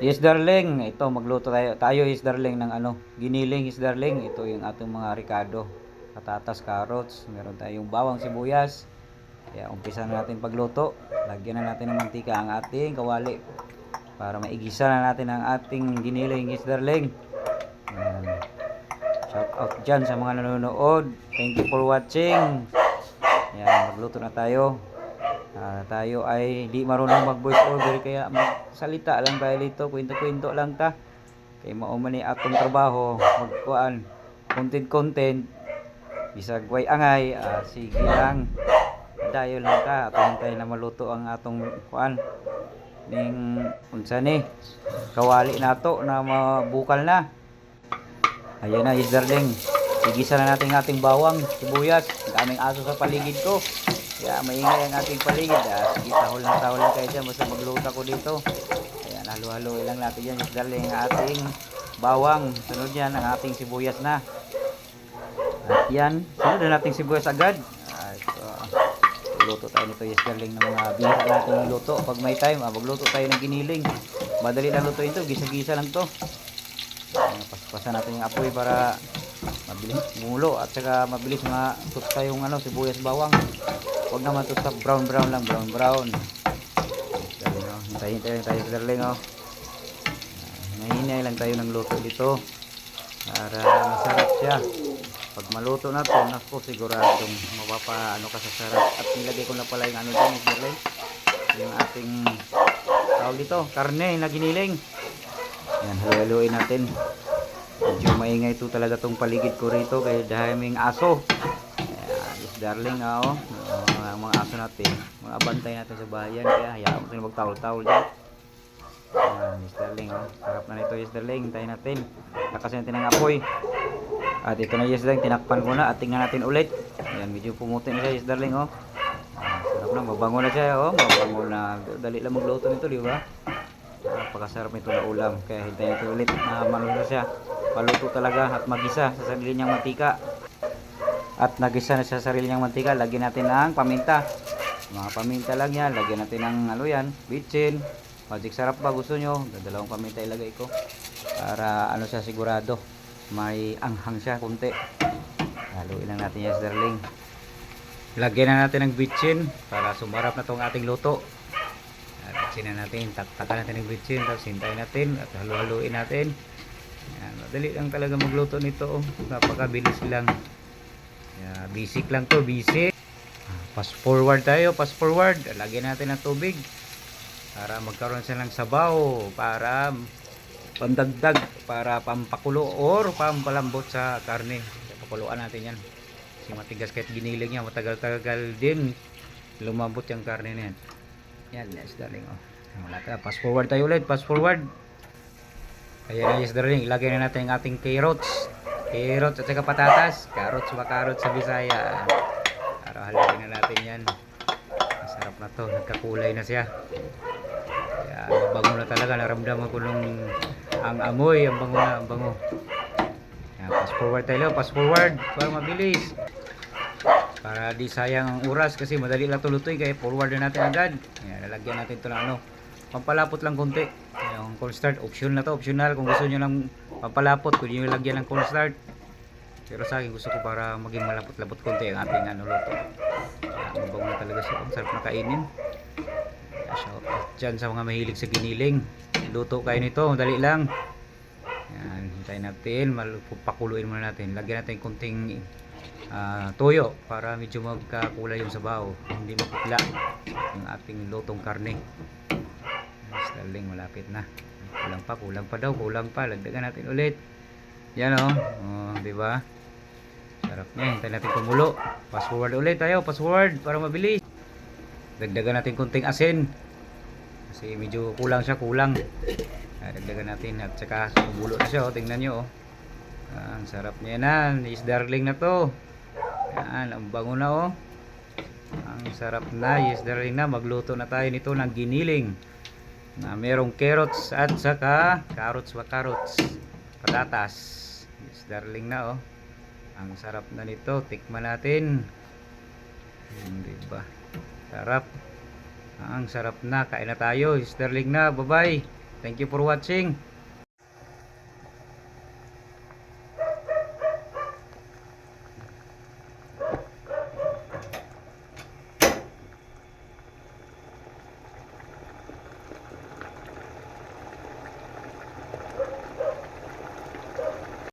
Yes, darling. Ito, magluto tayo. Tayo, yes, darling, ng ano, giniling, yes, darling. Ito yung ating mga ricado. Patatas, carrots. Meron tayong bawang sibuyas. Kaya umpisa na natin pagluto. Lagyan na natin ng mantika ang ating kawali. Para maigisa na natin ang ating giniling, yes, darling. Ayan. Shout out dyan sa mga nanonood. Thank you for watching. Yan, magluto na tayo. Ah, tayo ay di marunong mag voice over kaya magsalita lang tayo dito, kwento-kwento lang ta. Kay mao man ni atong trabaho, magkuan content content bisag way angay, ah, sige lang. Dayo lang ta, ato hintay na maluto ang atong kuan ning unsa ni kawali nato na mabukal na. Ayan na, yes darling. Igisa na natin ating bawang, sibuyas. Ang aso sa paligid ko. Kaya maingay ang ating paligid. Ah, sige, tahol lang tahol lang kayo dyan. Basta magluto ko dito. Ayan, halo-halo lang natin yan. Yes darling, ating bawang. Sunod yan, ang ating sibuyas na. At yan, sunod na nating sibuyas agad. Ah, ito, ah, luto tayo nito, yes darling, ng mga bihira natin luto. Pag may time, ah, magluto tayo ng giniling. Madali lang luto ito, gisa-gisa lang to. Ayan, paspasan natin yung apoy para mabilis mulo at saka mabilis matusta yung ano, sibuyas bawang. Huwag na matusta, brown brown lang, brown brown. Darling, oh. Hintayin tayo, tayo sa darling, oh. Ah, Mahinay lang tayo ng luto dito para masarap siya. Pag maluto na to, naku, siguradong mapapa ano ka sa sarap. At nilagay ko na pala yung ano dyan, darling. Yung ating tawag dito, karne na giniling. Yan, haluin natin. Medyo maingay ito talaga tong paligid ko rito kaya daming aso. Darling, ah, oh. Uh, mga aso natin. Mga bantay natin sa bayan kaya hayaan mo sila magtawol-tawol dyan. Ayan, yes, darling, oh. Sarap na nito, yes, darling. Hintayin natin. Lakasin natin ang apoy. At ito na, yes, darling. Tinakpan ko na at tingnan natin ulit. Ayan, medyo pumuti na siya, yes, darling, oh. Ayan, sarap na, mabango na siya, oh. Mabango na. Dali lang magluto nito, di ba? Napakasarap nito na ulam. Kaya hintayin natin ulit na maluto siya. Paluto talaga at magisa sa sarili niyang mantika. At nagisa na siya sa sarili niyang mantika. Lagyan natin ng paminta. Mga paminta lang yan. Lagyan natin ng ano yan, bitchin. Magic sarap ba gusto nyo? Dalawang paminta ilagay ko. Para ano siya sigurado. May anghang siya kunti. Haluin lang natin yan darling. Lagyan na natin ng bitchin para sumarap na tong ating luto. Bitchin na natin, taktakan natin ng bitchin, tapos hintayin natin at halu-haluin natin. Yan, madali lang talaga magluto nito. Oh. Napakabilis lang. Yeah, basic lang to, basic. Ah, Fast forward tayo, fast forward. Lagyan natin ng tubig para magkaroon siya ng sabaw para pandagdag para pampakulo or pampalambot sa karne. Pakuluan natin yan. Kasi matigas kahit giniling yan, matagal-tagal din lumambot yung karne na yan. Yan, yes darling. Oh. Wala ka. Fast forward tayo ulit. Fast forward. Ayan yes darling. Ilagay na natin ang ating carrots. Carrots at saka patatas. Carrots ba carrots sa Bisaya. Para haluin na natin yan. Masarap na to. Nagkakulay na siya. Kaya bango na talaga. Naramdaman ko nung ang amoy. Ang bango na. Ang bango. Yan, fast forward tayo. Fast forward. Para mabilis para di sayang ang oras kasi madali lang tulutoy kaya forward na natin agad Ayan, lalagyan natin ito ng ano pampalapot lang konti yung cornstarch option na to optional kung gusto nyo lang pampalapot kung nyo lagyan ng cornstarch pero sa akin gusto ko para maging malapot-lapot konti ang ating ano luto Ayan, mabango na talaga siya ang sarap na kainin Kaya out dyan sa mga mahilig sa giniling luto kayo nito madali lang yan, hintayin natin, malupakuluin muna natin. Lagyan natin konting ah, toyo para medyo magkakulay yung sabaw. Hindi maputla yung ating lutong karne. Yes, darling, malapit na. Kulang pa, kulang pa daw, kulang pa. Lagdagan natin ulit. Yan o. Oh. di ba? Sarap niya. Hintayin natin kumulo. Forward ulit tayo. Forward para mabilis. Dagdagan natin konting asin. Kasi medyo kulang siya, kulang. Ah, dagdagan natin at saka kumulo na siya. Oh. Tingnan nyo. Oh. Ah, ang sarap niya na. Is darling na to. Yan, ang bango na oh. Ang sarap na. Yes, darling na. Magluto na tayo nito ng giniling. Na merong carrots at saka carrots ba carrots. Patatas. Yes, darling na oh. Ang sarap na nito. Tikman natin. Hindi ba? Sarap. Ang sarap na. Kain na tayo. Yes, darling na. Bye-bye. Thank you for watching.